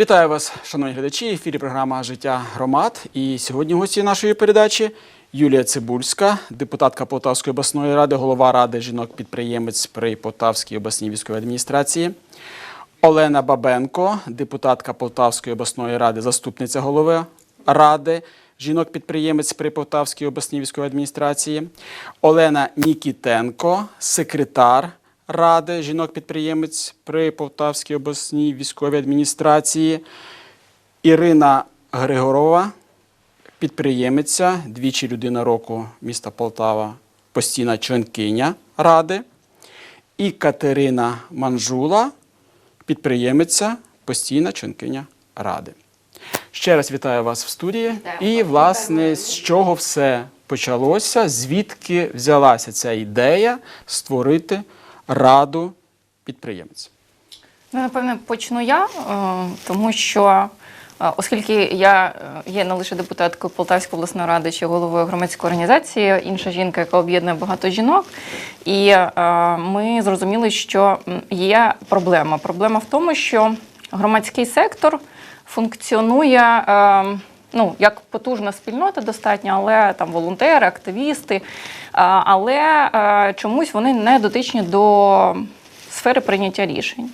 Вітаю вас, шановні глядачі. В ефірі програма Життя громад. І сьогодні гості нашої передачі Юлія Цибульська, депутатка Полтавської обласної ради, голова ради жінок-підприємець при Полтавській обласній військовій адміністрації. Олена Бабенко, депутатка Полтавської обласної ради, заступниця голови ради, жінок-підприємець при Полтавській обласній військовій адміністрації. Олена Нікітенко, секретар ради, жінок-підприємець при Полтавській обласній військовій адміністрації. Ірина Григорова, підприємиця, двічі людина року міста Полтава, постійна членкиня ради. І Катерина Манжула, підприємиця, постійна членкиня ради. Ще раз вітаю вас в студії. Вітаємо І, власне, з чого все почалося, звідки взялася ця ідея створити раду підприємців? Ну, напевне, почну я, е, тому що е, оскільки я е, є не лише депутаткою Полтавської обласної ради чи головою громадської організації, інша жінка, яка об'єднує багато жінок, і ми зрозуміли, що є проблема. Проблема в тому, що громадський сектор функціонує. Ну, як потужна спільнота достатньо, але там волонтери, активісти, але е, чомусь вони не дотичні до сфери прийняття рішень.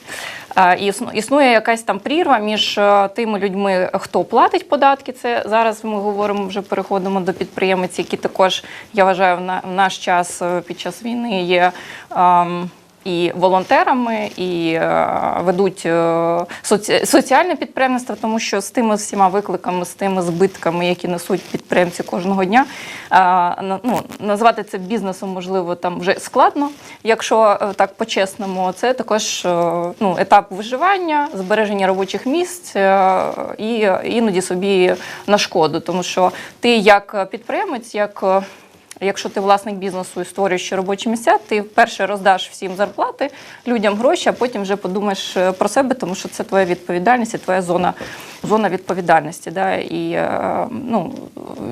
Існує якась там прірва між е, тими людьми, хто платить податки. Це зараз ми говоримо, вже переходимо до підприємців, які також, я вважаю, в на- наш час е, під час війни є. ем, І волонтерами, і е, ведуть е, соціальне підприємництво, тому що з тими всіма викликами, з тими збитками, які несуть підприємці кожного дня, е, ну, назвати це бізнесом, можливо, там вже складно. Якщо так по-чесному, це також ну, етап виживання, збереження робочих місць і іноді собі на шкоду, тому що ти як підприємець, як Якщо ти власник бізнесу і створюєш робочі місця, ти вперше роздаш всім зарплати, людям гроші, а потім вже подумаєш е, про себе, тому що це твоя відповідальність і твоя зона, зона відповідальності. Да? І е, ну,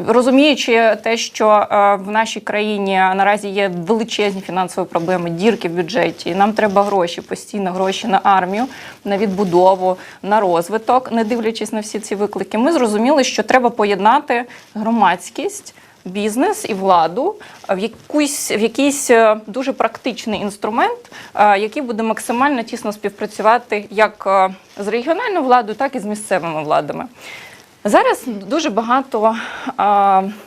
розуміючи те, що е, в нашій країні наразі є величезні фінансові проблеми, дірки в бюджеті, і нам треба гроші, постійно гроші на армію, на відбудову, на розвиток, не дивлячись на всі ці виклики, ми зрозуміли, що треба поєднати громадськість бізнес і владу в якийсь, в якийсь е, дуже практичний інструмент, е, який буде максимально тісно співпрацювати як е, з регіональною владою, так і з місцевими владами. Зараз дуже багато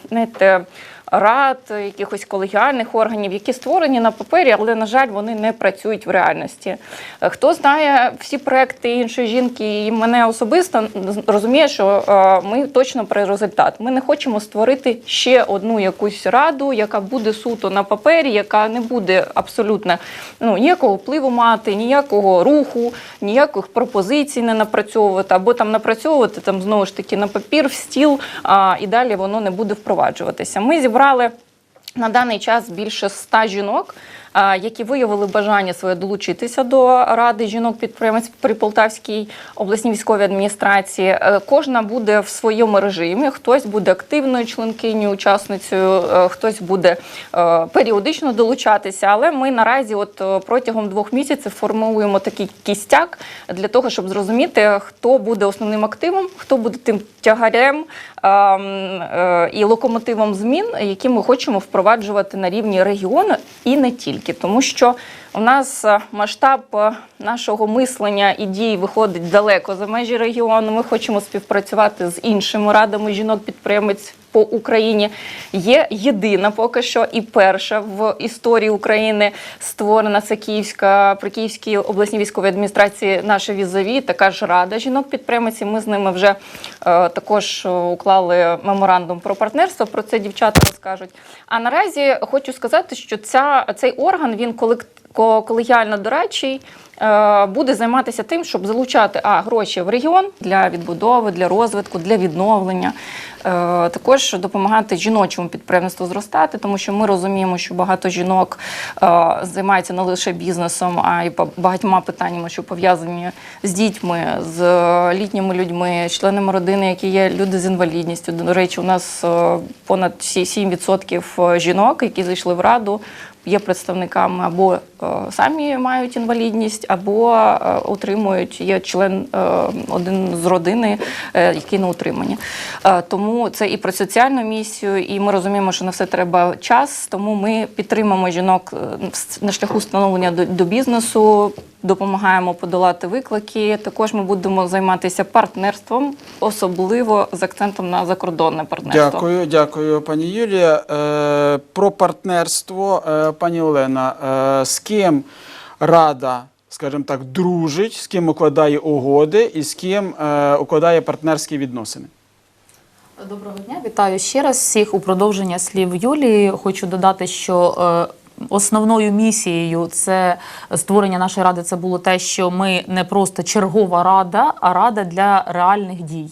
знаєте, рад, якихось колегіальних органів, які створені на папері, але, на жаль, вони не працюють в реальності. Е, Хто знає всі проекти іншої жінки і мене особисто розуміє, що е, ми точно про результат. Ми не хочемо створити ще одну якусь раду, яка буде суто на папері, яка не буде абсолютно ну, ніякого впливу мати, ніякого руху, ніяких пропозицій не напрацьовувати, або там напрацьовувати там знову ж таки на папір, в стіл, а, і далі воно не буде впроваджуватися. Ми зібрали на даний час більше ста жінок, а, які виявили бажання своє долучитися до ради жінок-підприємець при Полтавській обласній військовій адміністрації. Е, Кожна буде в своєму режимі. Хтось буде активною членкинею, учасницею, е, хтось буде е, періодично долучатися. Але ми наразі, от протягом двох місяців, формуємо такий кістяк для того, щоб зрозуміти, хто буде основним активом, хто буде тим тягарем ем, і локомотивом змін, які ми хочемо впроваджувати на рівні регіону і не тільки, тому що у нас е, масштаб е, нашого мислення і дій виходить далеко за межі регіону. Ми хочемо співпрацювати з іншими радами жінок-підприємець по Україні. Є єдина поки що і перша в історії України створена це Київська при Київській обласній військовій адміністрації наша візові, така ж рада жінок-підприємців. Ми з ними вже е, також е, уклали меморандум про партнерство. Про це дівчата розкажуть. А наразі хочу сказати, що ця цей орган він колек- ко- колегіально дорадчий. Е, Буде займатися тим, щоб залучати а гроші в регіон для відбудови, для розвитку, для відновлення. Е, Також допомагати жіночому підприємництву зростати, тому що ми розуміємо, що багато жінок е, займаються не лише бізнесом, а й ба- багатьма питаннями, що пов'язані з дітьми, з літніми людьми, членами родини, які є люди з інвалідністю. До речі, у нас понад всі 7% жінок, які зайшли в раду. є представниками або самі мають інвалідність, або е, утримують, є член е, один з родини, е, який на утриманні. Е, Тому це і про соціальну місію, і ми розуміємо, що на все треба час, тому ми підтримуємо жінок е, на шляху становлення до, бізнесу, допомагаємо подолати виклики. Також ми будемо займатися партнерством, особливо з акцентом на закордонне партнерство. Дякую, дякую, пані Юлія. Е, про партнерство, е, пані Олена, е, з ким рада, скажімо так, дружить, з ким укладає угоди і з ким е, укладає партнерські відносини? Доброго дня, вітаю ще раз всіх. У продовження слів Юлії хочу додати, що е, основною місією це створення нашої ради. Це було те, що ми не просто чергова рада, а рада для реальних дій.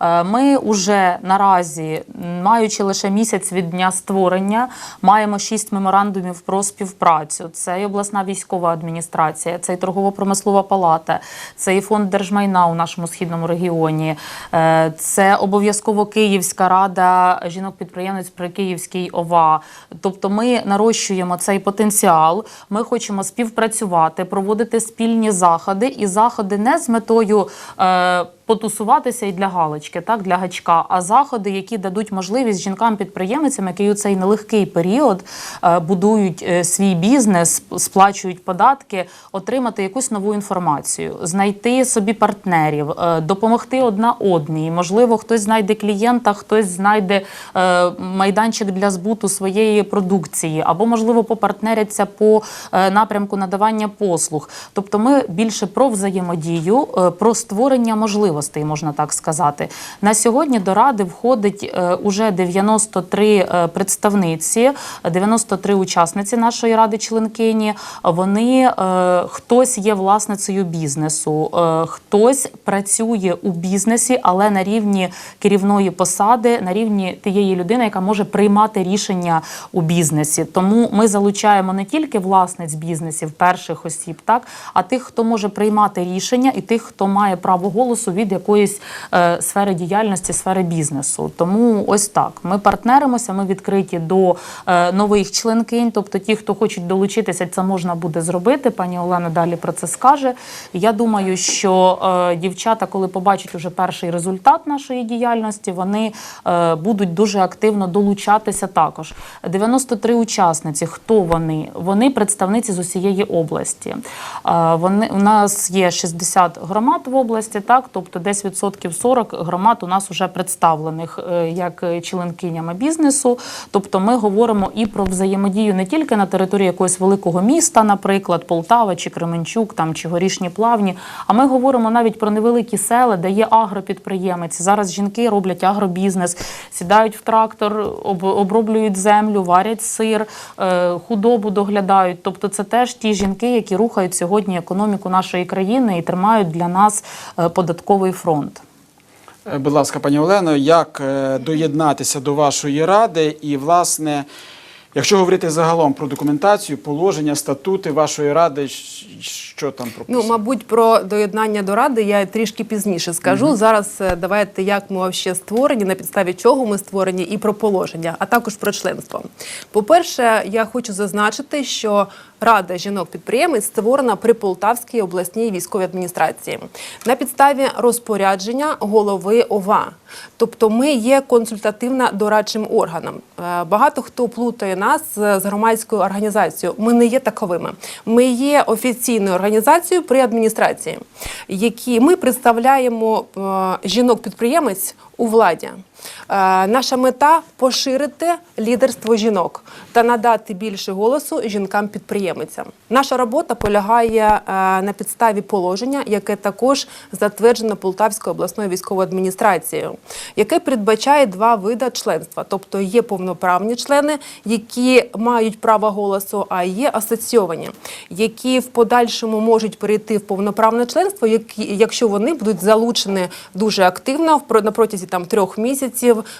Е, Ми вже наразі, маючи лише місяць від дня створення, маємо шість меморандумів про співпрацю. Це і обласна військова адміністрація, це і торгово-промислова палата, це і фонд держмайна у нашому східному регіоні, е, це обов'язково Київська рада жінок-підприємниць при Київській ОВА. Тобто ми нарощуємо цей потенціал. Ми хочемо співпрацювати, проводити спільні заходи і заходи не з метою. Е, Потусуватися і для галочки, так для гачка, а заходи, які дадуть можливість жінкам-підприємцям, які у цей нелегкий період е, будують е, свій бізнес, сплачують податки, отримати якусь нову інформацію, знайти собі партнерів, е, допомогти одна одній. Можливо, хтось знайде клієнта, хтось знайде майданчик для збуту своєї продукції, або можливо попартнеряться по напрямку надавання послуг. Тобто, ми більше про взаємодію, про створення можливостей, можна так сказати. На сьогодні до ради входить е, уже 93 е, представниці, 93 учасниці нашої ради членкині. Вони е, хтось є власницею бізнесу, хтось працює у бізнесі, але на рівні керівної посади, на рівні тієї людини, яка може приймати рішення у бізнесі. Тому ми залучаємо не тільки власниць бізнесів, перших осіб, так а тих, хто може приймати рішення, і тих, хто має право голосу від якоїсь е, сфери діяльності, сфери бізнесу. Тому ось так. Ми партнеримося, ми відкриті до е, нових членкинь. Тобто, ті, хто хочуть долучитися, це можна буде зробити. Пані Олена далі про це скаже. Я думаю, що е, дівчата, коли побачать уже перший результат нашої діяльності, вони е, будуть дуже активно долучатися також. 93 учасниці. Хто вони? Вони представниці з усієї області. Е, Вони у нас є 60 громад в області, так тобто десь відсотків 40 громад у нас вже представлених е, як членкинями бізнесу. Тобто, ми говоримо і про взаємодію не тільки на території якогось великого міста, наприклад, Полтава чи Кременчук, там чи Горішні Плавні. А ми говоримо навіть про невеликі села, де є агропідприємець. Зараз жінки роблять агробізнес, сідають в трактор, оброблюють землю, варять сир, е, худобу доглядають. Тобто, це теж ті жінки, які рухають сьогодні економіку нашої країни і тримають для нас е, податковий фронт. Е, Будь ласка, пані Олено, як е, доєднатися до вашої ради і, власне, якщо говорити загалом про документацію, положення, статути вашої ради, що там Ну, мабуть, про доєднання до ради я трішки пізніше скажу. Зараз е, давайте, як ми вообще створені, на підставі чого ми створені, і про положення, а також про членство. По-перше, я хочу зазначити, що Рада жінок-підприємець створена при Полтавській обласній військовій адміністрації на підставі розпорядження голови ОВА. Тобто ми є консультативно-дорадчим органом. Е, Багато хто плутає нас з з громадською організацією. Ми не є таковими. Ми є офіційною організацією при адміністрації, які ми представляємо е, жінок-підприємець у владі. Е, Наша мета поширити лідерство жінок та надати більше голосу жінкам-підприємицям. Наша робота полягає е, на підставі положення, яке також затверджено Полтавською обласною військовою адміністрацією, яке передбачає два види членства, тобто є повноправні члени, які мають право голосу, а є асоційовані, які в подальшому можуть перейти в повноправне членство, якщо вони будуть залучені дуже активно на протязі там трьох місяців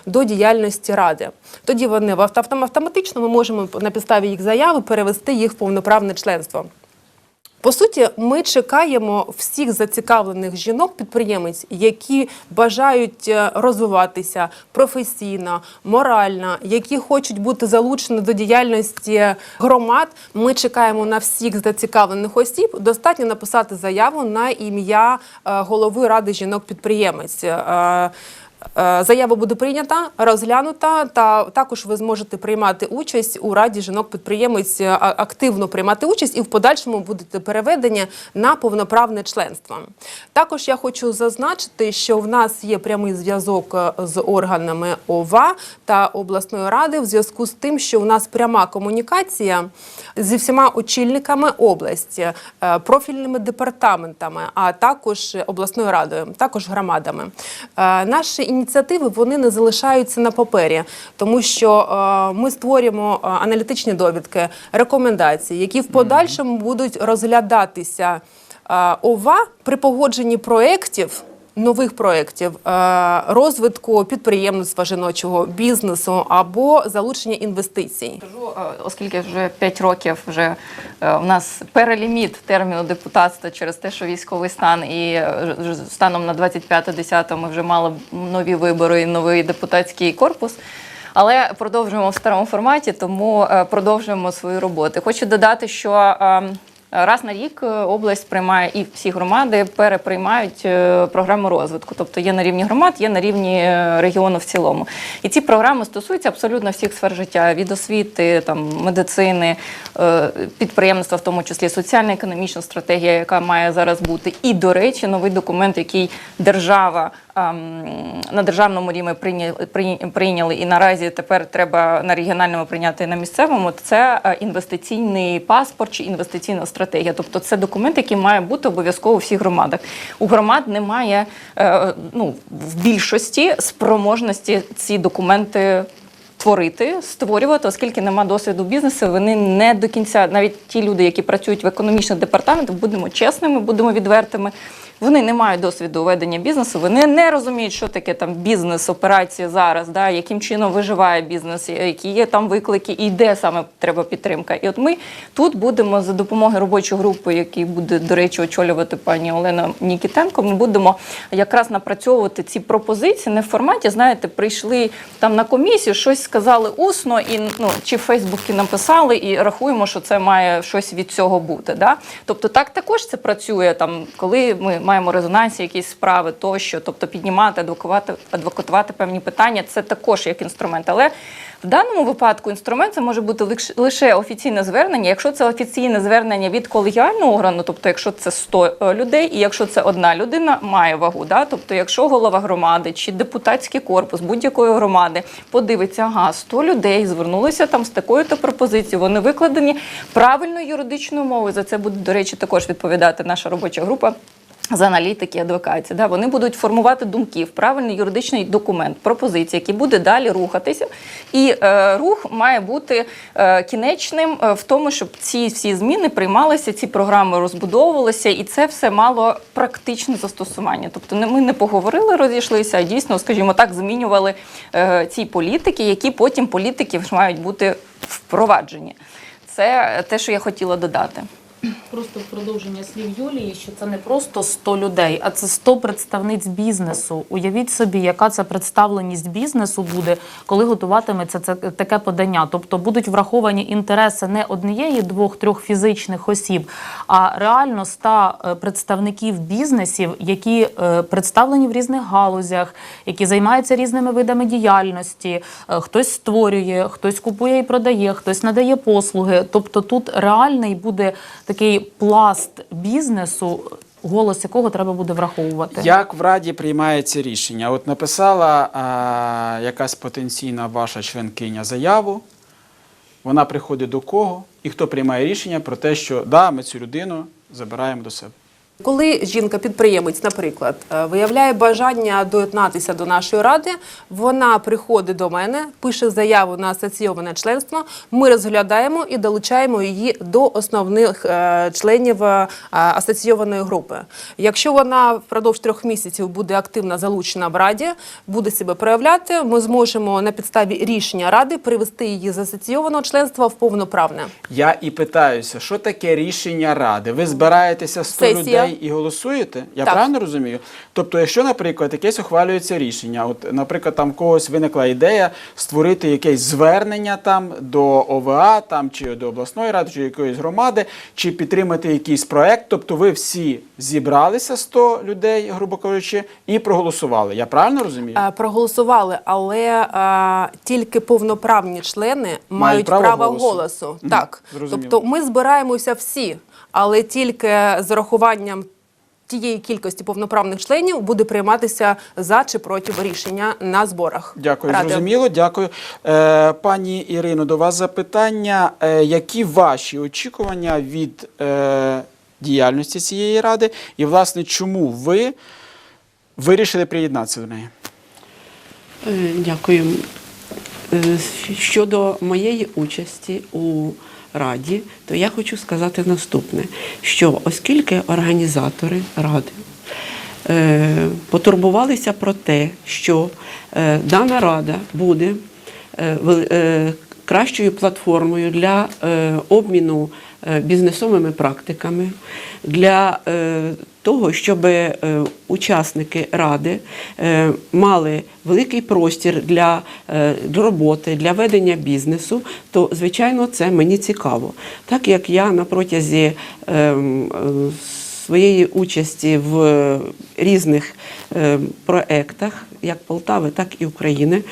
до діяльності ради. Тоді вони автоматично ми можемо на підставі їх заяви перевести їх в повноправне членство. По суті, ми чекаємо всіх зацікавлених жінок-підприємець, які бажають е, розвиватися професійно, морально, які хочуть бути залучені до діяльності громад. Ми чекаємо на всіх зацікавлених осіб. Достатньо написати заяву на ім'я е, голови ради жінок-підприємець. Е, Заява буде прийнята, розглянута, та також ви зможете приймати участь у раді жінок-підприємець, е, активно приймати участь і в подальшому будете переведені на повноправне членство. Також я хочу зазначити, що в нас є прямий зв'язок е, з органами ОВА та обласної ради в зв'язку з тим, що у нас пряма комунікація зі всіма очільниками області, профільними департаментами, а також обласною радою, також громадами. Наші ініціативи вони не залишаються на папері, тому що е, ми створюємо е, аналітичні довідки, рекомендації, які в подальшому будуть розглядатися е, ОВА при погодженні проєктів. Нових проєктів е, розвитку підприємництва жіночого бізнесу або залучення інвестицій. Кажу, е, оскільки вже 5 років вже е, у нас переліміт терміну депутатства через те, що військовий стан, і станом на 25.10 ми вже мали нові вибори і новий депутатський корпус. Але продовжуємо в старому форматі, тому продовжуємо свою роботу. Хочу додати, що е, Раз на рік е, область приймає і всі громади переприймають е, програму розвитку. Тобто є на рівні громад, є на рівні е, регіону в цілому. І ці програми стосуються абсолютно всіх сфер життя: від освіти, там медицини, підприємництва, в тому числі соціально-економічна стратегія, яка має зараз бути. І, до речі, новий документ, який держава на державному рівні прийняли, і наразі тепер треба на регіональному прийняти на місцевому. Це е, інвестиційний паспорт чи інвестиційна стратегія. Тобто це документ, який має бути обов'язково у всіх громадах. У громад немає е, ну, в більшості спроможності ці документи. Творити, створювати, оскільки нема досвіду бізнесу, вони не до кінця, навіть ті люди, які працюють в економічних департаментах, будемо чесними, будемо відвертими. Вони не мають досвіду ведення бізнесу, вони не розуміють, що таке там бізнес, операції зараз, да, яким чином виживає бізнес, які є там виклики і де саме треба підтримка. І от ми тут будемо за допомогою робочої групи, який буде, до речі, очолювати пані Олена Нікітенко. Ми будемо якраз напрацьовувати ці пропозиції не в форматі, знаєте, прийшли там на комісію, щось сказали усно, і ну чи в Фейсбуці написали, і рахуємо, що це має щось від цього бути. Да? Тобто, так також це працює там, коли ми маємо резонансі, якісь справи тощо, тобто піднімати, адвокувати, адвокатувати певні питання, це також як інструмент. Але в даному випадку інструмент це може бути лише офіційне звернення. Якщо це офіційне звернення від колегіального органу, тобто якщо це 100 е, людей, і якщо це одна людина, має вагу. Да? Тобто, якщо голова громади чи депутатський корпус будь-якої громади подивиться, ага, 100 людей звернулися там з такою-то пропозицією, вони викладені правильною юридичною мовою. За це буде, до речі, також відповідати наша робоча група. З аналітики, адвокації, да, вони будуть формувати думки в правильний юридичний документ, пропозиції, які буде далі рухатися. І е, рух має бути е, кінечним е, в тому, щоб ці всі зміни приймалися, ці програми розбудовувалися, і це все мало практичне застосування. Тобто, не ми не поговорили, розійшлися, а дійсно, скажімо так, змінювали е, ці політики, які потім політики мають бути впроваджені. Це те, що я хотіла додати. Просто в продовження слів Юлії, що це не просто 100 людей, а це 100 представниць бізнесу. Уявіть собі, яка це представленість бізнесу буде, коли готуватиметься це таке подання. Тобто будуть враховані інтереси не однієї, двох, трьох фізичних осіб, а реально 100 е, представників бізнесів, які е, представлені в різних галузях, які займаються різними видами діяльності. Е, Хтось створює, хтось купує і продає, хтось надає послуги. Тобто тут реальний буде такий пласт бізнесу, голос якого треба буде враховувати. Як в Раді приймається рішення? От написала а, якась потенційна ваша членкиня заяву, вона приходить до кого, і хто приймає рішення про те, що да, ми цю людину забираємо до себе. Коли жінка-підприємець, наприклад, е, виявляє бажання доєднатися до нашої ради, вона приходить до мене, пише заяву на асоційоване членство. Ми розглядаємо і долучаємо її до основних е, членів е, асоційованої групи. Якщо вона впродовж трьох місяців буде активно залучена в раді, буде себе проявляти, ми зможемо на підставі рішення ради привести її з асоційованого членства в повноправне. Я і питаюся, що таке рішення ради? Ви збираєтеся 100 Сесія. людей і голосуєте? Я Так. правильно розумію? Тобто, якщо, наприклад, якесь ухвалюється рішення, от, наприклад, там когось виникла ідея створити якесь звернення там до ОВА, там чи до обласної ради, чи якоїсь громади, чи підтримати якийсь проект. Тобто, ви всі зібралися 100 людей, грубо кажучи, і проголосували. Я правильно розумію? Е, Проголосували, але е, тільки повноправні члени мають, право право, голосу. голосу. Мгм, Так, зрозуміло. тобто ми збираємося всі, але тільки з урахуванням тієї кількості повноправних членів буде прийматися за чи проти рішення на зборах. Дякую, Ради. зрозуміло. Дякую. Е, пані Ірино, до вас запитання. Е, які ваші очікування від е, діяльності цієї ради? І, власне, чому ви вирішили приєднатися до неї? Е, Дякую. Щодо моєї участі у раді, то я хочу сказати наступне: що оскільки організатори ради е, потурбувалися про те, що е, дана рада буде е, кращою платформою для обміну бізнесовими практиками, для е, того, щоб е, учасники ради е, мали великий простір для е, роботи, для ведення бізнесу, то звичайно це мені цікаво. Так як я на протязі ем, е, своєї участі в різних е, проектах, як Полтави, так і України.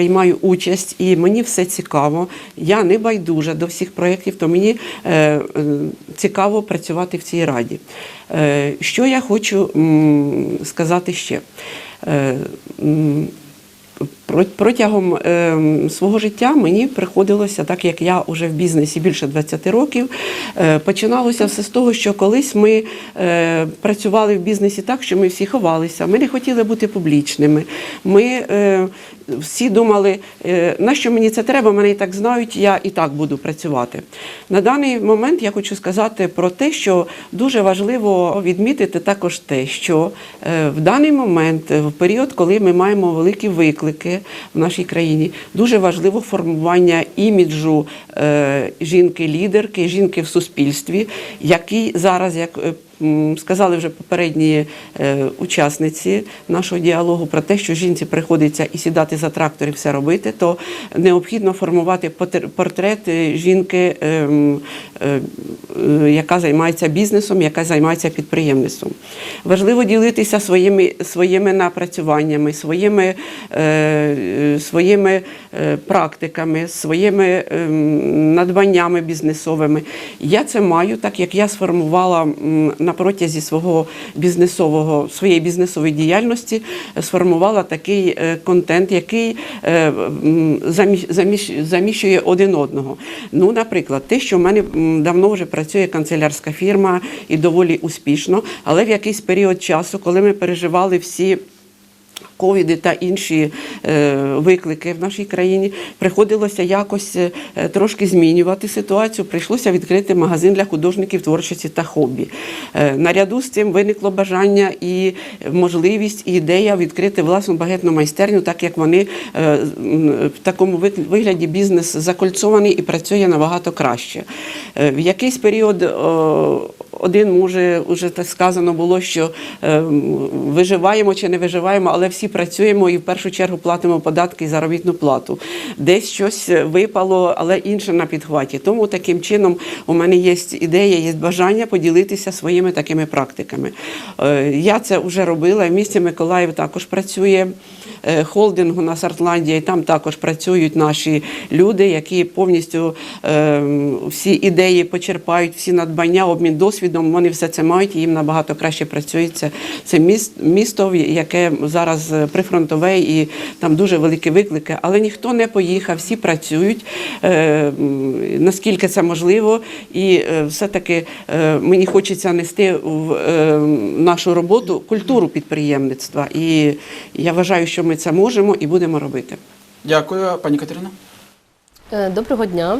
Приймаю участь і мені все цікаво. Я не байдужа до всіх проєктів, то мені е, е, цікаво працювати в цій раді. Е, що я хочу сказати ще? Протягом е, свого життя мені приходилося, так як я вже в бізнесі більше 20 років, е, починалося все з того, що колись ми е, працювали в бізнесі так, що ми всі ховалися, ми не хотіли бути публічними. Ми е, всі думали, на що мені це треба, мене і так знають, я і так буду працювати. На даний момент я хочу сказати про те, що дуже важливо відмітити також те, що в даний момент, в період, коли ми маємо великі виклики в нашій країні, дуже важливо формування іміджу е, жінки-лідерки, жінки в суспільстві, який зараз, як е, сказали вже попередні е, учасниці нашого діалогу про те, що жінці приходиться і сідати за трактор і все робити, то необхідно формувати портрет е, жінки, ем, е, яка займається бізнесом, яка займається підприємництвом. Важливо ділитися своїми, своїми напрацюваннями, своїми, своїми практиками, своїми ем, надбаннями бізнесовими. Я це маю, так як я сформувала м, на протязі свого бізнесового своєї бізнесової діяльності, е, сформувала такий е, контент, який е, заміщує один одного. Ну, наприклад, те, що в мене давно вже працює канцелярська фірма і доволі успішно, але в якийсь період часу, коли ми переживали всі. Ковіди та інші е, виклики в нашій країні приходилося якось е, трошки змінювати ситуацію. Прийшлося відкрити магазин для художників творчості та хобі. Е, наряду з цим виникло бажання і можливість, і ідея відкрити власну багетну майстерню, так як вони в такому вигляді бізнес закольцований і працює набагато краще. В якийсь період. Один може вже так сказано було, що е, виживаємо чи не виживаємо, але всі працюємо і в першу чергу платимо податки і заробітну плату. Десь щось випало, але інше на підхваті. Тому таким чином у мене є ідея, є бажання поділитися своїми такими практиками. Е, я це вже робила. В місті Миколаїв також працює е, холдинг у нас Артландія, і там також працюють наші люди, які повністю е, всі ідеї почерпають, всі надбання, обмін досвідом. Досвідом, вони все це мають, і їм набагато краще працюється. Це міс- місто, яке зараз е, прифронтове, і там дуже великі виклики, але ніхто не поїхав, всі працюють е, наскільки це можливо, і е, все-таки е, мені хочеться нести в е, нашу роботу культуру підприємництва. І я вважаю, що ми це можемо і будемо робити. Дякую, пані Катерина. Доброго дня.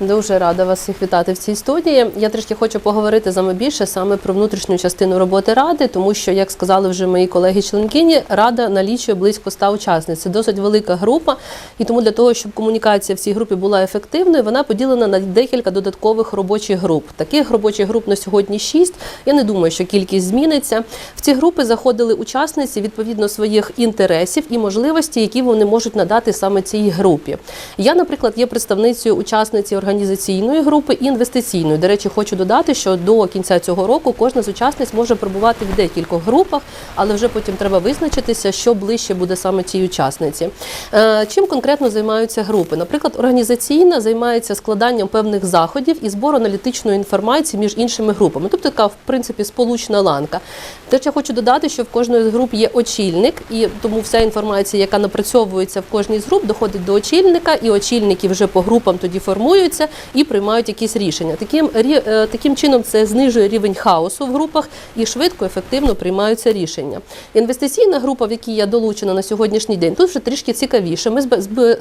Дуже рада вас всіх вітати в цій студії. Я трішки хочу поговорити з вами більше саме про внутрішню частину роботи ради, тому що, як сказали вже мої колеги-членкині, рада налічує близько 100 учасниць. Це досить велика група, і тому для того, щоб комунікація в цій групі була ефективною, вона поділена на декілька додаткових робочих груп. Таких робочих груп на сьогодні 6. Я не думаю, що кількість зміниться. В ці групи заходили учасниці відповідно своїх інтересів і можливостей, які вони можуть надати саме цій групі. Я, наприклад, є представницею учасниці організаційної групи і інвестиційної. До речі, хочу додати, що до кінця цього року кожна з учасниць може перебувати в декількох групах, але вже потім треба визначитися, що ближче буде саме цій учасниці. Е, Чим конкретно займаються групи? Наприклад, організаційна займається складанням певних заходів і збору аналітичної інформації між іншими групами. Тобто така, в принципі, сполучна ланка. Теж я хочу додати, що в кожної з груп є очільник, і тому вся інформація, яка напрацьовується в кожній з груп, доходить до очільника, і очільники вже по групам тоді формуються і приймають якісь рішення. Таким е, таким чином це знижує рівень хаосу в групах і швидко, ефективно приймаються рішення. Інвестиційна група, в якій я долучена на сьогоднішній день, тут вже трішки цікавіше. Ми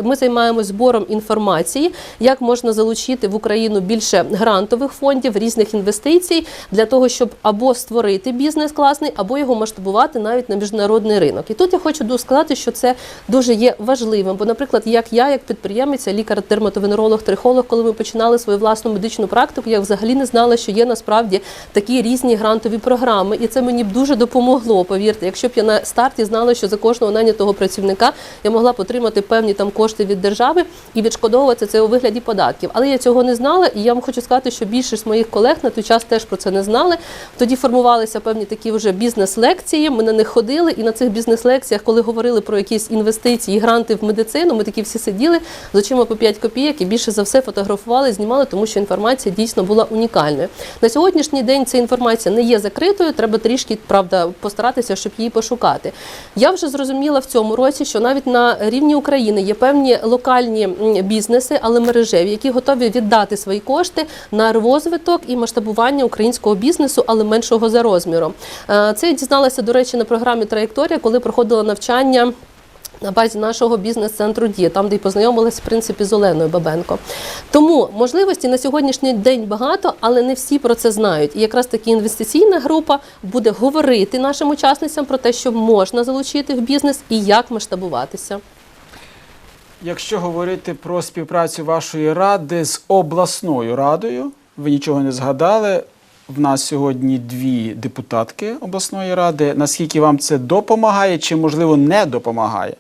ми займаємось збором інформації, як можна залучити в Україну більше грантових фондів, різних інвестицій для того, щоб або створити бізнес класний, або його масштабувати навіть на міжнародний ринок. І тут я хочу сказати, що це дуже є важливим. Бо, наприклад, як я, як підприємиця, лікар, дерматовенеролог, трихолог, коли ми починали свою власну медичну практику, я взагалі не знала, що є насправді такі різні грантові програми, і це мені б дуже допомогло. Повірте, якщо б я на старті знала, що за кожного нанятого працівника я могла б отримати певні там кошти від держави і відшкодовувати це у вигляді податків. Але я цього не знала, і я вам хочу сказати, що більшість моїх колег на той час теж про це не знали. Тоді формувалися певні такі вже бізнес-лекції. Ми на них ходили, і на цих бізнес-лекціях, коли говорили про якісь інвестиції, гранти в медицину, ми такі всі сиділи з очима по 5 копійок і більше за все фотографували, знімали, тому що інформація дійсно була унікальною. На сьогоднішній день ця інформація не є закритою. Треба трішки правда постаратися, щоб її пошукати. Я вже зрозуміла в цьому році, що навіть на рівні України є певні локальні бізнеси, але мережеві, які готові віддати свої кошти на розвиток і масштабування українського бізнесу, але меншого за розміром. Е, Це я дізналася, до речі, на програмі Траєкторія, коли проходила навчання. На базі нашого бізнес-центру Дія, там, де й познайомилась в принципі з Оленою Бабенко. Тому можливості на сьогоднішній день багато, але не всі про це знають. І якраз таки інвестиційна група буде говорити нашим учасницям про те, що можна залучити в бізнес і як масштабуватися. Якщо говорити про співпрацю вашої ради з обласною радою, ви нічого не згадали. В нас сьогодні дві депутатки обласної ради. Наскільки вам це допомагає чи, можливо, не допомагає?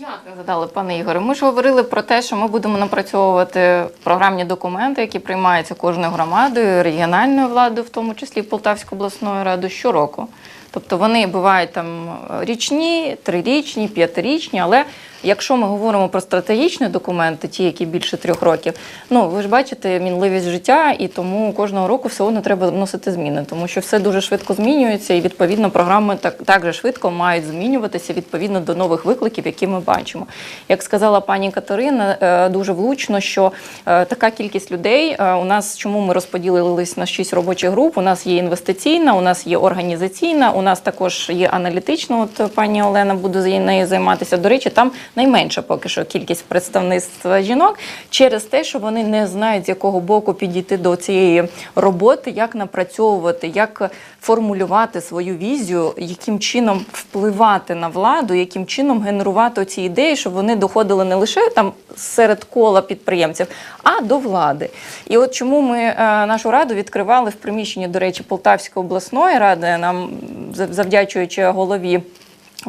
Як нагадали, пане Ігоре? Ми ж говорили про те, що ми будемо напрацьовувати програмні документи, які приймаються кожною громадою, регіональною владою, в тому числі Полтавською обласною радою щороку. Тобто вони бувають там річні, трирічні, п'ятирічні, але якщо ми говоримо про стратегічні документи, ті, які більше трьох років, ну ви ж бачите мінливість життя, і тому кожного року все одно треба вносити зміни, тому що все дуже швидко змінюється, і відповідно програми так, так же швидко мають змінюватися відповідно до нових викликів, які ми бачимо. Як сказала пані Катерина, е, дуже влучно, що е, така кількість людей е, у нас, чому ми розподілились на шість робочих груп? У нас є інвестиційна, у нас є організаційна, у нас також є аналітична. От пані Олена буде за нею займатися. До речі, там найменша поки що кількість представництва жінок через те, що вони не знають, з якого боку підійти до цієї роботи, як напрацьовувати, як формулювати свою візію, яким чином впливати на владу, яким чином генерувати ці ідеї, щоб вони доходили не лише там серед кола підприємців, а до влади. І от чому ми е, нашу раду відкривали в приміщенні, до речі, Полтавської обласної ради, нам зав- завдячуючи голові.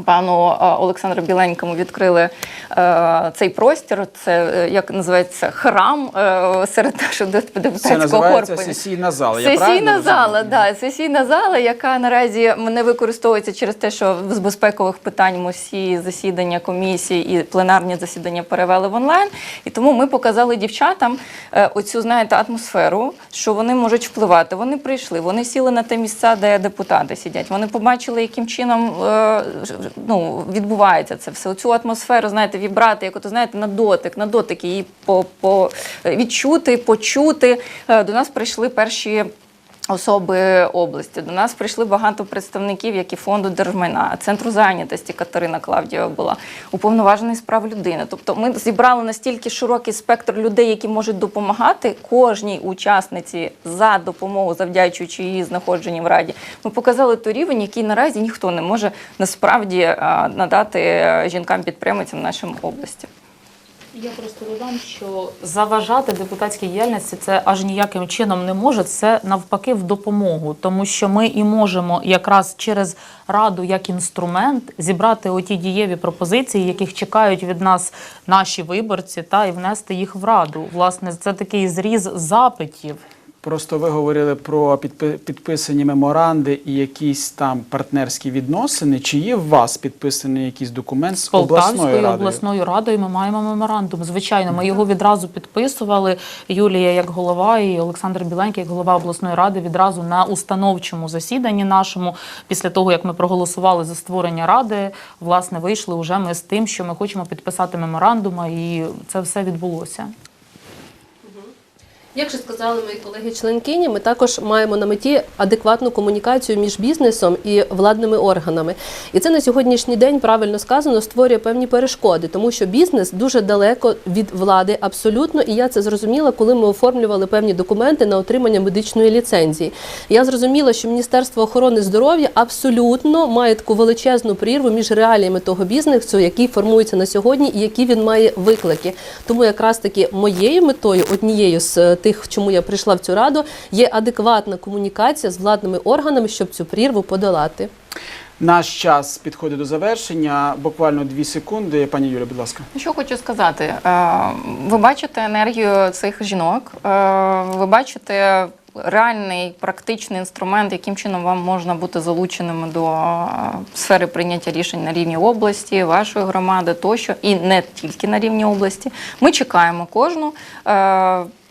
Пану Олександру Біленькому відкрили е, цей простір. Це е, як називається храм е, серед нашого Це депутатського називається корпусу. сесійна зала. Я Сесійна зала, да, сесійна зала, яка наразі не використовується через те, що з безпекових питань ми всі засідання комісії і пленарні засідання перевели в онлайн. І тому ми показали дівчатам оцю, знаєте, атмосферу, що вони можуть впливати. Вони прийшли, вони сіли на те місця, де депутати сидять. Вони побачили, яким чином е, ну, відбувається це все. Оцю атмосферу, знаєте, вібрати, як ото, знаєте, на дотик, на дотик її по, по відчути, почути. Е, До нас прийшли перші. Особи області до нас прийшли багато представників, як і фонду держмайна, центру зайнятості Катерина Клавдієва була уповноважений з прав людини. Тобто, ми зібрали настільки широкий спектр людей, які можуть допомагати кожній учасниці за допомогу, завдячуючи її знаходженню в раді. Ми показали той рівень, який наразі ніхто не може насправді надати е, жінкам-підприємцям в нашій області. Я просто додам, що заважати депутатській діяльності це аж ніяким чином не може. Це навпаки в допомогу, тому що ми і можемо якраз через раду як інструмент зібрати оті дієві пропозиції, яких чекають від нас наші виборці, та і внести їх в раду. Власне, це такий зріз запитів. Просто ви говорили про підпи- підписані меморанди і якісь там партнерські відносини. Чи є у вас підписаний якийсь документ з З Полтавською обласною радою? обласною радою ми маємо меморандум. Звичайно, ми його відразу підписували. Юлія як голова і Олександр Біленький як голова обласної ради відразу на установчому засіданні нашому. Після того як ми проголосували за створення ради, власне, вийшли вже ми з тим, що ми хочемо підписати меморандума, і це все відбулося. Як же сказали мої колеги-членкині, ми також маємо на меті адекватну комунікацію між бізнесом і владними органами. І це на сьогоднішній день правильно сказано створює певні перешкоди, тому що бізнес дуже далеко від влади, абсолютно. І я це зрозуміла, коли ми оформлювали певні документи на отримання медичної ліцензії. Я зрозуміла, що Міністерство охорони здоров'я абсолютно має таку величезну прірву між реаліями того бізнесу, який формується на сьогодні, і які він має виклики. Тому якраз таки моєю метою, однією з е, тих, чому я прийшла в цю раду, є адекватна комунікація з владними органами, щоб цю прірву подолати. Наш час підходить до завершення. Буквально дві секунди. Пані Юля, будь ласка. Що хочу сказати, Е, ви бачите енергію цих жінок, е, ви бачите реальний практичний інструмент, яким чином вам можна бути залученими до е, сфери прийняття рішень на рівні області, вашої громади тощо, і не тільки на рівні області. Ми чекаємо кожну.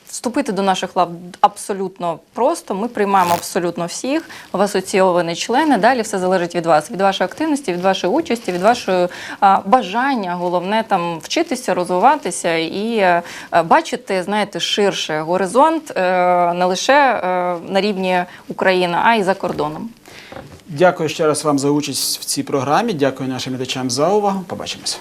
Е, Вступити до наших лав абсолютно просто. Ми приймаємо абсолютно всіх. Вас асоційовані члени. Далі все залежить від вас, від вашої активності, від вашої участі, від вашої бажання. Головне там вчитися, розвиватися і е, бачити, знаєте, ширше горизонт е, не лише е, на рівні України, а й за кордоном. Дякую ще раз вам за участь в цій програмі. Дякую нашим глядачам за увагу. Побачимося.